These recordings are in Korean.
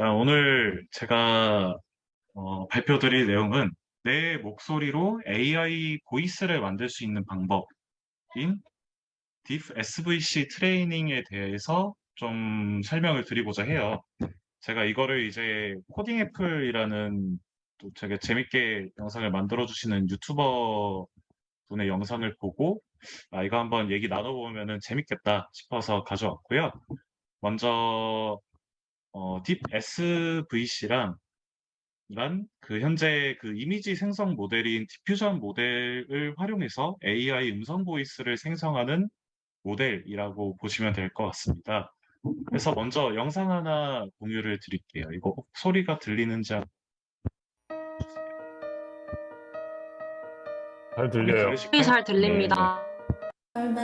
아, 오늘 제가 어, 발표드릴 내용은 내 목소리로 AI 보이스를 만들 수 있는 방법인 Deep SVC 트레이닝에 대해서 좀 설명을 드리고자 해요. 제가 이거를 이제 코딩 애플이라는 또 되게 재밌게 영상을 만들어 주시는 유튜버 분의 영상을 보고 아, 이거 한번 얘기 나눠보면은 재밌겠다 싶어서 가져왔고요. 먼저 어, 딥 SVC랑 란그 현재 그 이미지 생성 모델인 디퓨전 모델을 활용해서 AI 음성 보이스를 생성하는 모델이라고 보시면 될 것 같습니다. 그래서 먼저 영상 하나 공유를 드릴게요. 이거 혹 소리가 들리는지 한- 잘 들려요. 들으실까요? 잘 들립니다. 널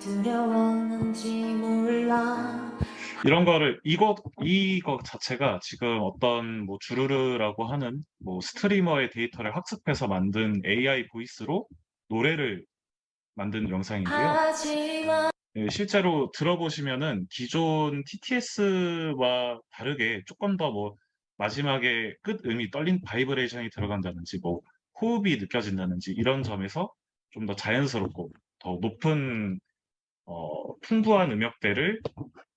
두려웠는지 몰라 이런 거를 이거 이거 자체가 지금 어떤 뭐 주르르라고 하는 뭐 스트리머의 데이터를 학습해서 만든 AI 보이스로 노래를 만든 영상인데요. 하지만 예, 실제로 들어보시면은 기존 TTS와 다르게 조금 더 뭐 마지막에 끝 음이 떨린 바이브레이션이 들어간다든지 뭐 호흡이 느껴진다든지 이런 점에서 좀 더 자연스럽고 더 높은 어, 풍부한 음역대를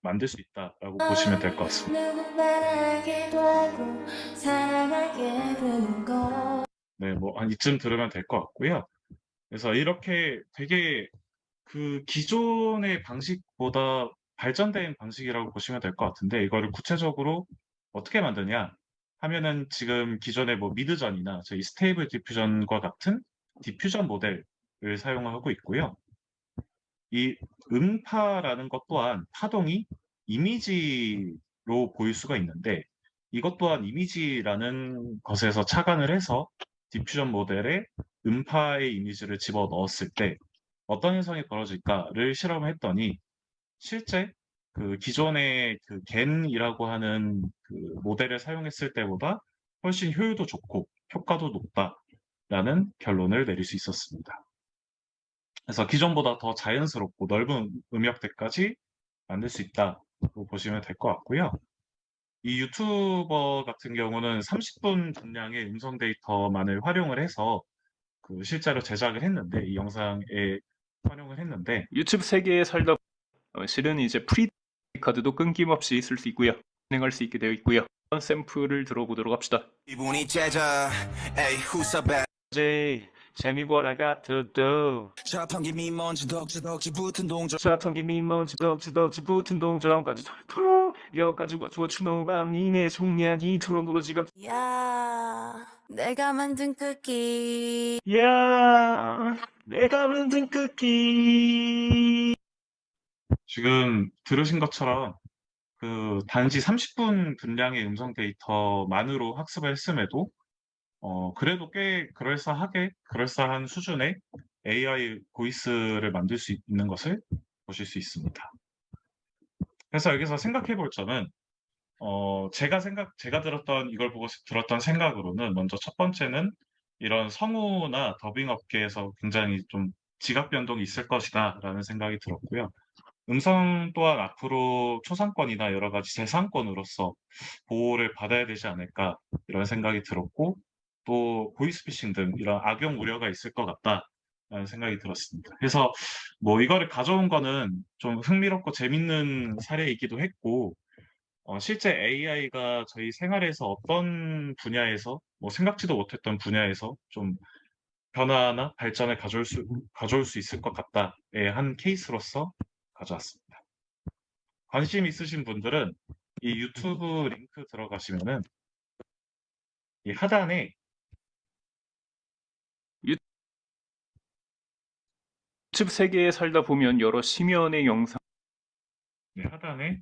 만들 수 있다라고 보시면 될 것 같습니다. 네, 뭐 한 이쯤 들으면 될 것 같고요. 그래서 이렇게 되게 그 기존의 방식보다 발전된 방식이라고 보시면 될 것 같은데 이거를 구체적으로 어떻게 만드냐 하면은 지금 기존의 뭐 미드전이나 저희 스테이블 디퓨전과 같은 디퓨전 모델을 사용하고 있고요. 이 음파라는 것 또한 파동이 이미지로 보일 수가 있는데 이것 또한 이미지라는 것에서 착안을 해서 디퓨전 모델에 음파의 이미지를 집어 넣었을 때 어떤 현상이 벌어질까를 실험을 했더니 실제 그 기존의 그 겐이라고 하는 그 모델을 사용했을 때보다 훨씬 효율도 좋고 효과도 높다라는 결론을 내릴 수 있었습니다. 그래서 기존보다 더 자연스럽고 넓은 음역대까지 만들 수 있다고 보시면 될 것 같고요. 이 유튜버 같은 경우는 30분 분량의 음성 데이터만을 활용을 해서 그 실제로 제작을 했는데 이 영상에 활용을 했는데 유튜브 세계에 살다 어, 실은 이제 프리 카드도 끊김없이 쓸수 있고요. 진행할 수 있게 되어 있고요. 샘플을 들어보도록 합시다. 기분이 째져 에이 후사배 이제 재미보라 같아도 자판기 미 먼지 덕지덕지 붙은 동전. 사탕기 미 먼지 덕지덕지 붙은 동전까지 털털 여가지고 주어추노밤 니네 속량이 트론으로 지금. 야 내가 만든 쿠키. 야 내가 만든 쿠키. 지금 들으신 것처럼 그 단지 30분 분량의 음성 데이터만으로 학습을 했음에도 어 그래도 꽤 그럴싸하게 그럴싸한 수준의 AI 보이스를 만들 수 있는 것을 보실 수 있습니다. 그래서 여기서 생각해 볼 점은 어 제가 생각 제가 들었던 이걸 보고 들었던 생각으로는 먼저 첫 번째는 이런 성우나 더빙 업계에서 굉장히 좀 지각 변동이 있을 것이다 라는 생각이 들었고요. 음성 또한 앞으로 초상권이나 여러 가지 재산권으로서 보호를 받아야 되지 않을까 이런 생각이 들었고 또 보이스피싱 등 이런 악용 우려가 있을 것 같다라는 생각이 들었습니다. 그래서 뭐 이거를 가져온 거는 좀 흥미롭고 재밌는 사례이기도 했고 어, 실제 AI가 저희 생활에서 어떤 분야에서 뭐 생각지도 못했던 분야에서 좀 변화나 발전을 가져올 수, 가져올 수 있을 것 같다의 한 케이스로서 가져왔습니다. 관심 있으신 분들은 이 유튜브 링크 들어가시면은 이 하단에 유튜브 세계에 살다 보면 여러 심연의 영상 네, 하단에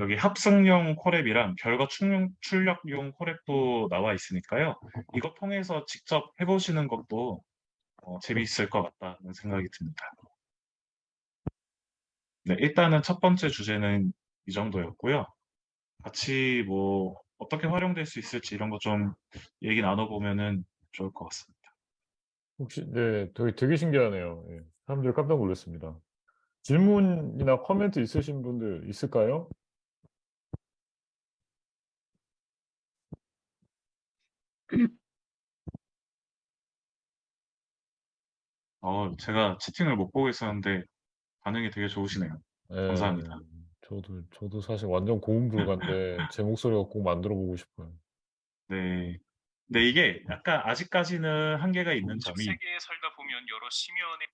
여기 합성용 콜앱이랑 결과 출력, 출력용 콜앱도 나와 있으니까요. 이거 통해서 직접 해보시는 것도 어, 재미있을 것 같다는 생각이 듭니다. 네, 일단은 첫 번째 주제는 이 정도였고요. 같이 뭐 어떻게 활용될 수 있을지 이런 거 좀 얘기 나눠보면 은 좋을 것 같습니다. 혹시 네, 되게 되게 신기하네요. 예. 사람들이 깜짝 놀랐습니다. 질문이나 코멘트 있으신 분들 있을까요? 어, 제가 채팅을 못 보고 있었는데 반응이 되게 좋으시네요. 예, 감사합니다. 저도 저도 사실 완전 고음불가인데 제 목소리가 꼭 만들어 보고 싶어요. 네. 근데 이게 약간 아직까지는 한계가 있는 즉 점이 세계에 살다 보면 여러 심연의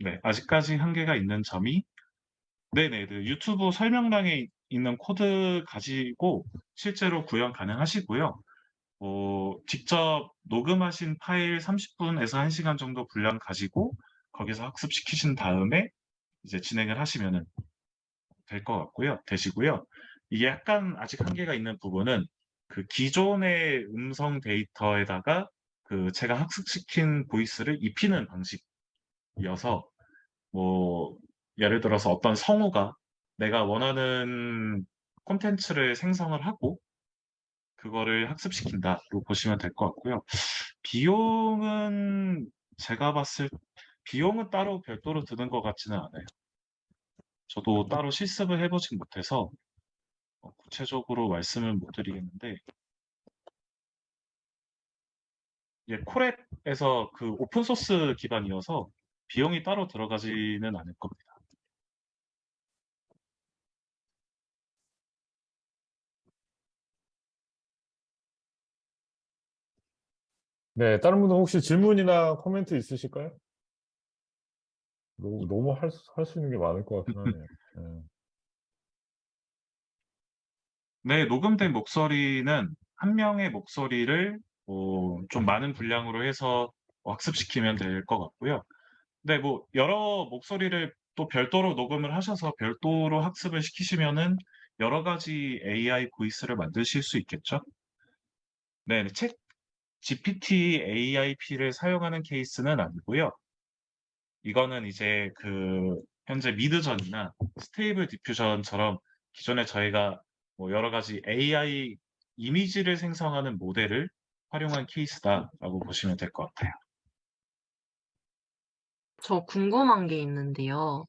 네, 아직까지 한계가 있는 점이 네네, 그 유튜브 설명란에 있는 코드 가지고 실제로 구현 가능하시고요. 어, 직접 녹음하신 파일 30분에서 1시간 정도 분량 가지고 거기서 학습시키신 다음에 이제 진행을 하시면은 될것 같고요. 되시고요. 이게 약간 아직 한계가 있는 부분은 그 기존의 음성 데이터에다가 그 제가 학습시킨 보이스를 입히는 방식이어서 뭐 예를 들어서 어떤 성우가 내가 원하는 콘텐츠를 생성을 하고 그거를 학습시킨다로 보시면 될 것 같고요. 비용은 제가 봤을 비용은 따로 별도로 드는 것 같지는 않아요. 저도 따로 실습을 해보진 못해서 어, 구체적으로 말씀을 못 드리겠는데 예, 코렉에서 그 오픈 소스 기반이어서 비용이 따로 들어가지는 않을 겁니다. 네, 다른 분들 혹시 질문이나 코멘트 있으실까요? 너무, 너무 할, 수- 할수 있는 게 많을 것 같긴 하네요. 예. 네, 녹음된 목소리는 한 명의 목소리를 어, 좀 많은 분량으로 해서 학습시키면 될 것 같고요. 네, 뭐 여러 목소리를 또 별도로 녹음을 하셔서 별도로 학습을 시키시면은 여러 가지 AI 보이스를 만드실 수 있겠죠? 네, 책 GPT AIP를 사용하는 케이스는 아니고요. 이거는 이제 그 현재 미드전이나 스테이블 디퓨전처럼 기존에 저희가 뭐 여러 가지 AI 이미지를 생성하는 모델을 활용한 케이스다라고 보시면 될 것 같아요. 저 궁금한 게 있는데요.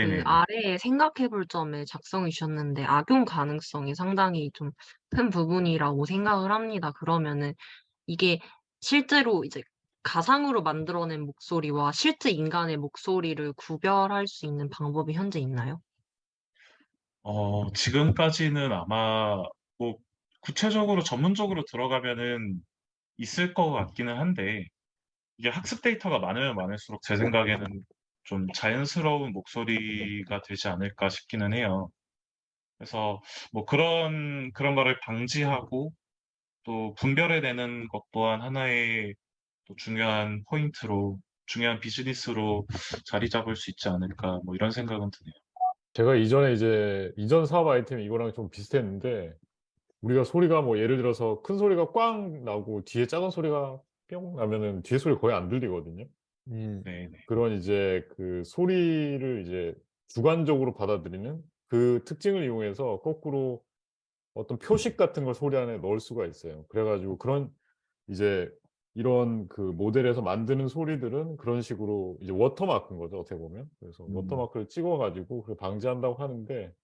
그 네네. 아래에 생각해 볼 점에 작성해 주셨는데 악용 가능성이 상당히 좀 큰 부분이라고 생각을 합니다. 그러면은 이게 실제로 이제 가상으로 만들어낸 목소리와 실제 인간의 목소리를 구별할 수 있는 방법이 현재 있나요? 어, 지금까지는 아마 뭐 구체적으로 전문적으로 들어가면은 있을 것 같기는 한데 이게 학습 데이터가 많으면 많을수록 제 생각에는 좀 자연스러운 목소리가 되지 않을까 싶기는 해요. 그래서 뭐 그런 그런 거를 방지하고 또 분별해내는 것 또한 하나의 또 중요한 포인트로 중요한 비즈니스로 자리 잡을 수 있지 않을까 뭐 이런 생각은 드네요. 제가 이전에 이제 이전 사업 아이템이 이거랑 좀 비슷했는데 우리가 소리가 뭐 예를 들어서 큰 소리가 꽝 나고 뒤에 작은 소리가 뿅 나면은 뒤에 소리 거의 안 들리거든요. 음, 네네. 그런 이제 그 소리를 이제 주관적으로 받아들이는 그 특징을 이용해서 거꾸로 어떤 표식 같은 걸 소리 안에 넣을 수가 있어요. 그래가지고 그런 이제 이런 그 모델에서 만드는 소리들은 그런 식으로 이제 워터마크인 거죠, 어떻게 보면. 그래서 음. 워터마크를 찍어가지고 그걸 방지한다고 하는데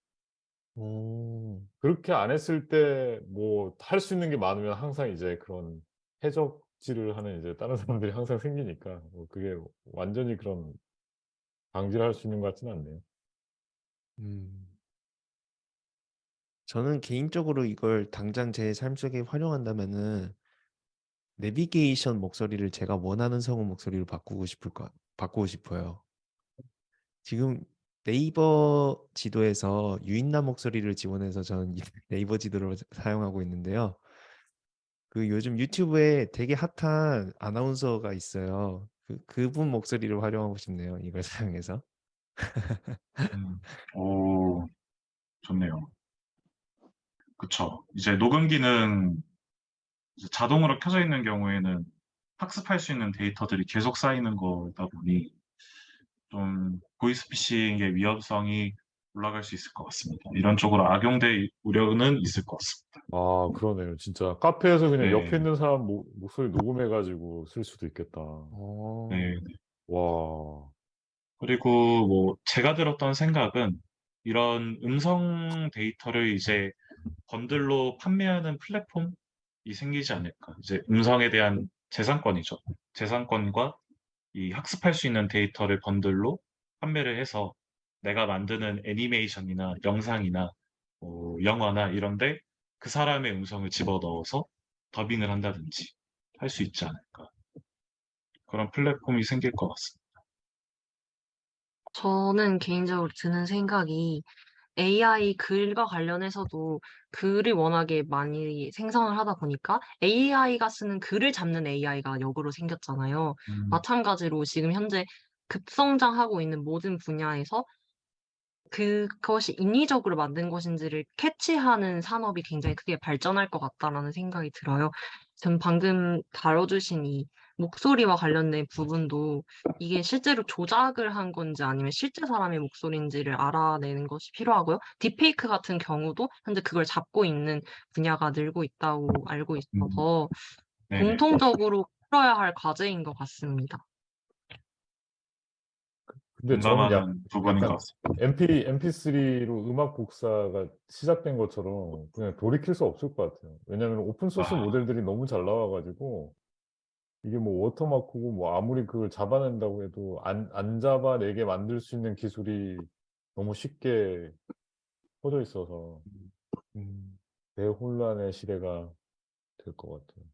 오, 그렇게 안 했을 때 뭐 할 수 있는 게 많으면 항상 이제 그런 해적질을 하는 이제 다른 사람들이 항상 생기니까 뭐 그게 완전히 그런 방지를 할 수 있는 것 같지는 않네요. 음. 저는 개인적으로 이걸 당장 제 삶 속에 활용한다면은 내비게이션 목소리를 제가 원하는 성우 목소리로 바꾸고 싶을 거, 바꾸고 싶어요. 지금 네이버 지도에서 유인나 목소리를 지원해서 저는 이 네이버 지도를 사용하고 있는데요. 그 요즘 유튜브에 되게 핫한 아나운서가 있어요. 그, 그분 목소리를 활용하고 싶네요. 이걸 사용해서. 음, 오, 좋네요. 그쵸. 이제 녹음 기능 자동으로 켜져 있는 경우에는 학습할 수 있는 데이터들이 계속 쌓이는 거다 보니 좀 보이스피싱의 위험성이 올라갈 수 있을 것 같습니다. 이런 쪽으로 악용될 우려는 있을 것 같습니다. 아, 그러네요. 진짜 카페에서 그냥 네. 옆에 있는 사람 목, 목소리 녹음해가지고 쓸 수도 있겠다. 어, 네, 와, 그리고 뭐 제가 들었던 생각은 이런 음성 데이터를 이제 번들로 판매하는 플랫폼이 생기지 않을까. 이제 음성에 대한 재산권이죠. 재산권과 이 학습할 수 있는 데이터를 번들로 판매를 해서 내가 만드는 애니메이션이나 영상이나 뭐 영화나 이런데 그 사람의 음성을 집어넣어서 더빙을 한다든지 할 수 있지 않을까. 그런 플랫폼이 생길 것 같습니다. 저는 개인적으로 드는 생각이 AI 글과 관련해서도 글을 워낙에 많이 생성을 하다 보니까 AI가 쓰는 글을 잡는 AI가 역으로 생겼잖아요. 음, 마찬가지로 지금 현재 급성장하고 있는 모든 분야에서 그것이 인위적으로 만든 것인지를 캐치하는 산업이 굉장히 크게 발전할 것 같다라는 생각이 들어요. 전 방금 다뤄주신 이 목소리와 관련된 부분도 이게 실제로 조작을 한 건지 아니면 실제 사람의 목소리인지를 알아내는 것이 필요하고요. 딥페이크 같은 경우도 현재 그걸 잡고 있는 분야가 늘고 있다고 알고 있어서 네네. 공통적으로 풀어야 할 과제인 것 같습니다. 근데 저는 약, 공감하는 부분인 것 약간 같습니다. MP, MP3로 음악 복사가 시작된 것처럼 그냥 돌이킬 수 없을 것 같아요. 왜냐하면 오픈소스 아. 모델들이 너무 잘 나와가지고 이게 뭐 워터마크고 뭐 아무리 그걸 잡아낸다고 해도 안, 안 잡아내게 만들 수 있는 기술이 너무 쉽게 퍼져 있어서 음. 대혼란의 시대가 될 것 같아요.